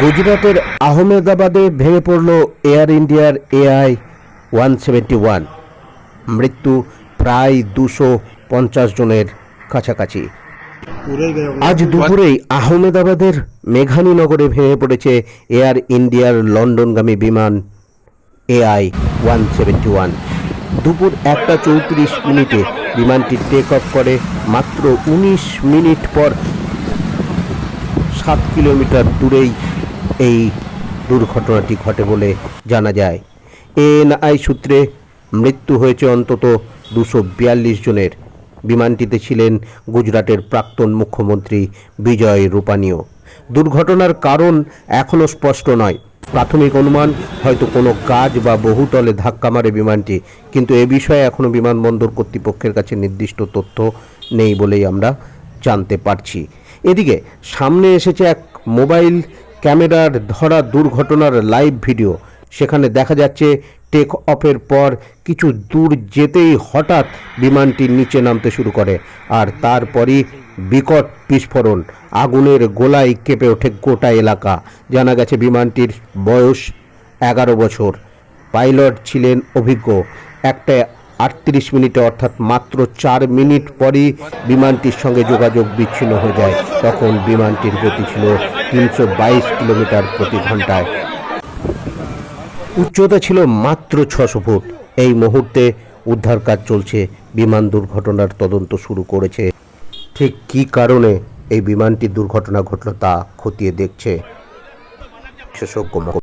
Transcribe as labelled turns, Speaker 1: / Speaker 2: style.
Speaker 1: গুজরাটের আহমেদাবাদে ভেঙে পড়ল এয়ার ইন্ডিয়ার এআই ওয়ান সেভেন্টি ওয়ান। মৃত্যু প্রায় দুশো পঞ্চাশ জনের কাছাকাছি। আজ দুপুরেই আহমেদাবাদের মেঘানী নগরে ভেঙে পড়েছে এয়ার ইন্ডিয়ার লন্ডনগামী বিমান এআই ওয়ান সেভেন্টি ওয়ান। দুপুর একটা চৌত্রিশ মিনিটে বিমানটি টেক অফ করে মাত্র উনিশ মিনিট পর সাত কিলোমিটার দূরেই এই দুর্ঘটনাটি ঘটে বলে জানা যায়। এএনআই সূত্রে মৃত্যু হয়েছে অন্তত দুশো বিয়াল্লিশ জনের। বিমানটিতে ছিলেন গুজরাটের প্রাক্তন মুখ্যমন্ত্রী বিজয় রূপানীয় দুর্ঘটনার কারণ এখনও স্পষ্ট নয়। প্রাথমিক অনুমান, হয়তো কোনো কাজ বা বহুতলে ধাক্কা মারে বিমানটি, কিন্তু এ বিষয়ে এখনও বিমানবন্দর কর্তৃপক্ষের কাছে নির্দিষ্ট তথ্য নেই বলেই আমরা জানতে পারছি। এদিকে সামনে এসেছে এক মোবাইল ক্যামেরার ধরা দুর্ঘটনার লাইভ ভিডিও। সেখানে দেখা যাচ্ছে টেক অফের পর কিছু দূর যেতেই হঠাৎ বিমানটি নিচে নামতে শুরু করে আর তারপরই বিকট বিস্ফোরণ। আগুনের গোলায় কেঁপে ওঠে গোটা এলাকা। জানা গেছে বিমানটির বয়স এগারো বছর। পাইলট ছিলেন অভিজ্ঞ। একটা আটত্রিশ মিনিটে অর্থাৎ মাত্র চার মিনিট পরই বিমানটির সঙ্গে যোগাযোগ বিচ্ছিন্ন হয়ে যায়। তখন বিমানটির গতি ছিল তিনশো বাইশ কিলোমিটার প্রতি ঘন্টায় উচ্চতা ছিল মাত্র ছশো ফুট। এই মুহূর্তে উদ্ধার কাজ চলছে। বিমান দুর্ঘটনার তদন্ত শুরু করেছে। ঠিক কি কারণে এই বিমানটির দুর্ঘটনা ঘটল তা খতিয়ে দেখছে বিশেষজ্ঞ